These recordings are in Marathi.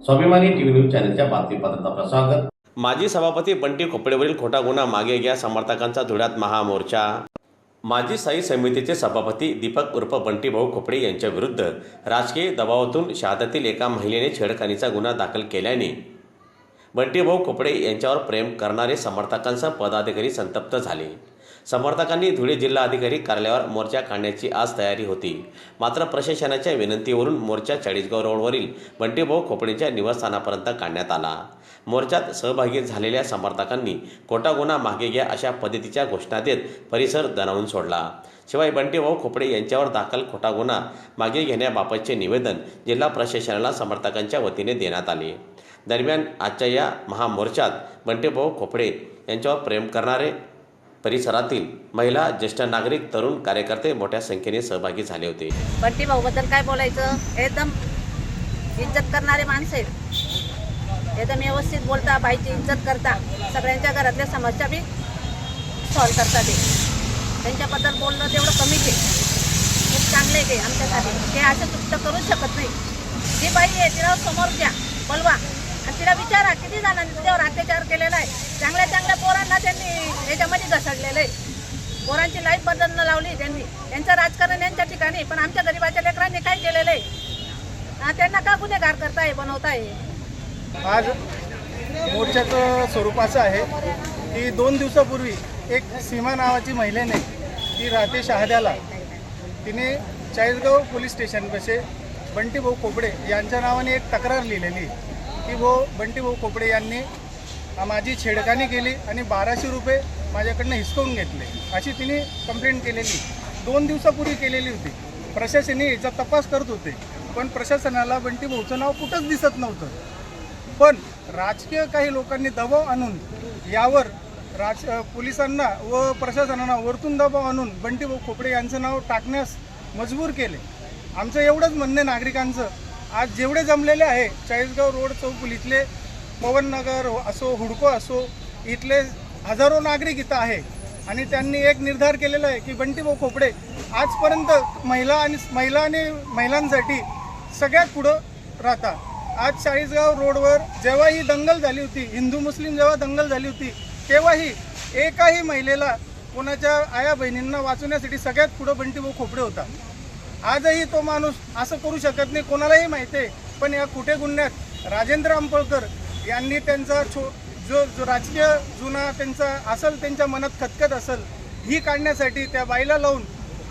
स्वाभिमानी टीव्ही न्यूज चॅनलच्या बातमीपत्रात आपलं स्वागत. माजी सभापती बंटी खोपडेवरील खोटा गुन्हा मागे घ्या समर्थकांचा धुळ्यात महामोर्चा. माजी साई समितीचे सभापती दीपक उर्फ बंटीभाऊ खोपडे यांच्या विरुद्ध राजकीय दबावातून शहादातील एका महिलेने छेडखानीचा गुन्हा दाखल केल्याने बंटीभाऊ खोपडे यांच्यावर प्रेम करणारे समर्थकांसह पदाधिकारी संतप्त झाले. समर्थकांनी धुळे जिल्हा अधिकारी कार्यालयावर मोर्चा काढण्याची आज तयारी होती. मात्र प्रशासनाच्या विनंतीवरून मोर्चा चाळीसगाव रोडवरील बंटीभाऊ खोपडेच्या निवासस्थानापर्यंत काढण्यात आला. मोर्चात सहभागी झालेल्या समर्थकांनी खोटा गुन्हा मागे घ्या अशा पद्धतीच्या घोषणा देत परिसर दणावून सोडला. शिवाय बंटीभाऊ खोपडे यांच्यावर दाखल खोटा गुन्हा मागे घेण्याबाबतचे निवेदन जिल्हा प्रशासनाला समर्थकांच्या वतीने देण्यात आले. दरम्यान आजच्या या महामोर्चात बंटीभाऊ खोपडे यांच्यावर प्रेम करणारे परिसरातील महिला ज्येष्ठ नागरिक तरुण कार्यकर्ते मोठ्या संख्येने सहभागी झाले होते. बंटी भाऊ बद्दल काय बोलायचं? एकदम इज्जत करणारे माणसं आहेत. एकदम व्यवस्थित बोलता बाईची इज्जत करता. सगळ्यांच्या घरातल्या समस्या बी सॉल्व करता ते. त्यांच्याबद्दल बोलणं तेवढं कमीच आहे. खूप चांगले आहे ते आमच्यासाठी. ते असं चुकतं करूच शकत नाही. जी बाई आहे तिला समोर द्या बोलवा. आणि तिला विचार किती जणांनी तुझ्यावर अत्याचार केलेला आहे? चांगल्या चांगल्या पोरांना त्यांनी याच्यामध्ये घसडलेलं आहे. पोरांची लाईफ बदलणं लावली त्यांनी. त्यांचं राजकारण यांच्या ठिकाणी पण आमच्या गरीबाच्या लेकरांनी काय केलेलं आहे? त्यांना का गुन्हेगार करताय बनवताय? आज मोर्चाचं स्वरूप असं आहे की दोन दिवसापूर्वी एक सीमा नावाची महिलेने ती राहते शहाद्याला. तिने चाळीसगाव पोलीस स्टेशनपाशी बंटीभाऊ कोबडे यांच्या नावाने एक तक्रार लिहिलेली की भाऊ बंटीभाऊ खोपडे यांनी माझी छेडखानी केली आणि बाराशे रुपये माझ्याकडनं हिसकवून घेतले. अशी तिने कंप्लेंट केलेली. दोन दिवसापूर्वी केलेली होती. प्रशासने याचा तपास करत होते. पण प्रशासनाला बंटीभाऊचं नाव कुठंच दिसत नव्हतं. पण राजकीय काही लोकांनी दबाव आणून यावर राज पोलिसांना व प्रशासनाला वरतून दबाव आणून बंटीभाऊ खोपडे यांचं नाव टाकण्यास मजबूर केले. आमचं एवढंच म्हणणं नागरिकांचं आज जेवढे जमलेले आहे चाळीसगाव रोड चौकुल इथले पवननगर असो हुडको असो इथले हजारो नागरिक इथं आहे. आणि त्यांनी एक निर्धार केलेला आहे की बंटीभाऊ खोपडे आजपर्यंत महिला आणि महिला आणि महिलांसाठी सगळ्यात पुढं राहतात. आज चाळीसगाव रोडवर जेव्हा ही दंगल झाली होती हिंदू मुस्लिम जेव्हा दंगल झाली होती तेव्हाही एकाही महिलेला कोणाच्या आया बहिणींना वाचवण्यासाठी सगळ्यात पुढं बंटीभाऊ खोपडे होता. आजही तो माणूस असं करू शकत नाही कोणालाही माहिती आहे. पण या कुठे गुन्ह्यात राजेंद्र आंबोळकर यांनी त्यांचा छो जो जो राजकीय जुना त्यांचा असेल त्यांच्या मनात खतखत असेल ही काढण्यासाठी त्या बाईला लावून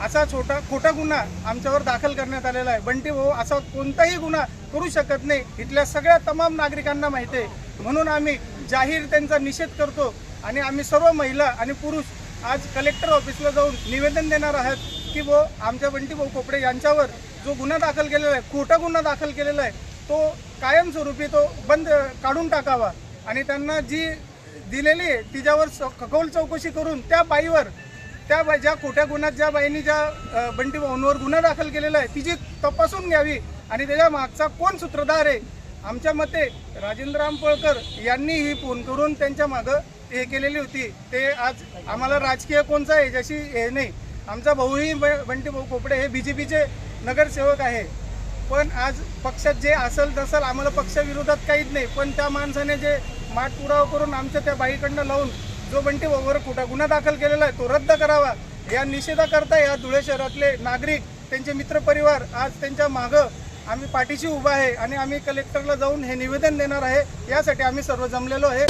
असा छोटा खोटा गुन्हा आमच्यावर दाखल करण्यात आलेला आहे. बंटी भाऊ असा कोणताही गुन्हा करू शकत नाही. इथल्या सगळ्या तमाम नागरिकांना माहिती आहे. म्हणून आम्ही जाहीर त्यांचा निषेध करतो आणि आम्ही सर्व महिला आणि पुरुष आज कलेक्टर ऑफिसला जाऊन निवेदन देणार आहात. की व आमच्या बंटी भाऊ कोपडे यांच्यावर जो गुन्हा दाखल केलेला आहे खोटा गुन्हा दाखल केलेला आहे तो कायमस्वरूपी तो बंद काढून टाकावा. आणि त्यांना जी दिलेली आहे तिच्यावर खगोल चौकशी करून त्या बाईवर त्या बाई ज्या खोट्या गुन्ह्यात ज्या बाईंनी ज्या बंटी भाऊंवर गुन्हा दाखल केलेला आहे तिची तपासून घ्यावी. आणि त्याच्या मागचा कोण सूत्रधार आहे? आमच्या मते राजेंद्र आंबळकर यांनी ही फोन करून त्यांच्या मागं हे केलेली होती. ते आज आम्हाला राजकीय कोणचा याच्याशी हे नाही. आमचा भाऊही ब- बंटी भाऊ कोपडे हे बी जे पीचे नगरसेवक आहे. पण आज पक्षात जे असेल तसल आम्हाला पक्षाविरोधात काहीच नाही. पण त्या माणसाने जे माठपुरावा करून आमच्या त्या बाईकडनं लावून जो बंटी भाऊवर खोटा गुन्हा दाखल केलेला आहे तो रद्द करावा. या निषेधाकरता या धुळे शहरातले नागरिक त्यांचे मित्रपरिवार आज त्यांच्या मागं आम्ही पाठीशी उभा आहे आणि आम्ही कलेक्टरला जाऊन हे निवेदन देणार आहे. यासाठी आम्ही सर्व जमलेलो आहे.